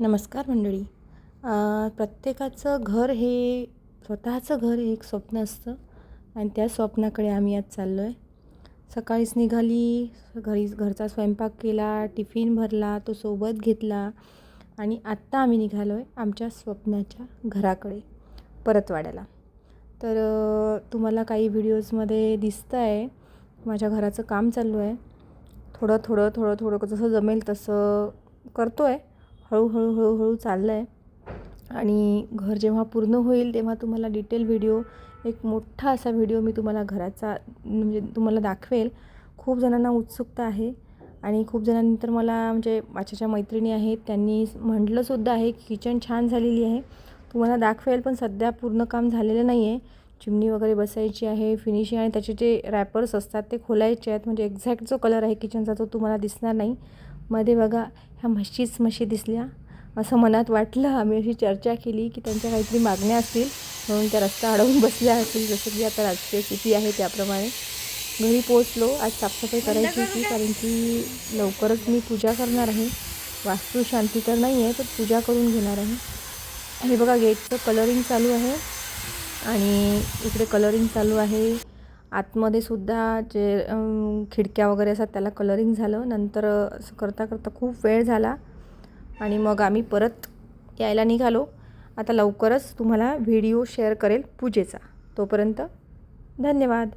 नमस्कार मंडळी. प्रत्येकाचं घर हे स्वतःचं घर हे एक स्वप्न असतं आणि त्या स्वप्नाकडे आम्ही आज चाललो आहे सकाळीच निघाली घरी घरचा स्वयंपाक केला टिफिन भरला तो सोबत घेतला आणि आत्ता आम्ही निघालो आहे आमच्या स्वप्नाच्या घराकडे परतवाड्याला. तर तुम्हाला काही व्हिडिओजमध्ये दिसतं आहे माझ्या घराचं काम चालू आहे. थोडं थोडं थोडं थोडं जसं जमेल तसं करतो आहे हळूहळू हळूहळू चाललं आहे आणि घर जेव्हा पूर्ण होईल तेव्हा तुम्हाला डिटेल व्हिडिओ एक मोठा असा व्हिडिओ मी तुम्हाला घराचा म्हणजे तुम्हाला दाखवेल. खूप जणांना उत्सुकता आहे. आणि खूप जणांनी तर मला म्हणजे माझ्या ज्या मैत्रिणी आहेत त्यांनी म्हटलंसुद्धा आहे की किचन छान झालेली आहे. तुम्हाला दाखवेल पण सध्या पूर्ण काम झालेलं नाही आहे चिमणी वगैरे बसायची आहे फिनिशिंग आणि त्याचे जे रॅपर्स असतात ते खोलायचे आहेत. म्हणजे एक्झॅक्ट जो कलर आहे किचनचा तो तुम्हाला दिसणार नाही. मध्ये बघा ह्या म्हशीच म्हशी दिसल्या. असं मनात वाटलं. आम्ही अशी चर्चा केली की त्यांच्या काहीतरी मागण्या असतील. म्हणून त्या रस्ता अडवून बसल्या असतील. जसं की आता राजकीय स्थिती आहे त्याप्रमाणे. घरी पोचलो आज साफसफाई करायची होती. कारण की लवकरच मी पूजा करणार आहे. वास्तू शांती तर नाही आहे तर पूजा करून घेणार आहे. हे बघा गेटचं कलरिंग चालू आहे. आणि इकडे कलरिंग चालू आहे. आतमध्ये सुद्धा जे खिडक्या वगैरे असतात त्याला कलरिंग झालं. नंतर असं करता करता खूप वेळ झाला. आणि मग आम्ही परत यायला निघालो. आता लवकरच तुम्हाला व्हिडिओ शेअर करेल पूजेचा. तोपर्यंत धन्यवाद.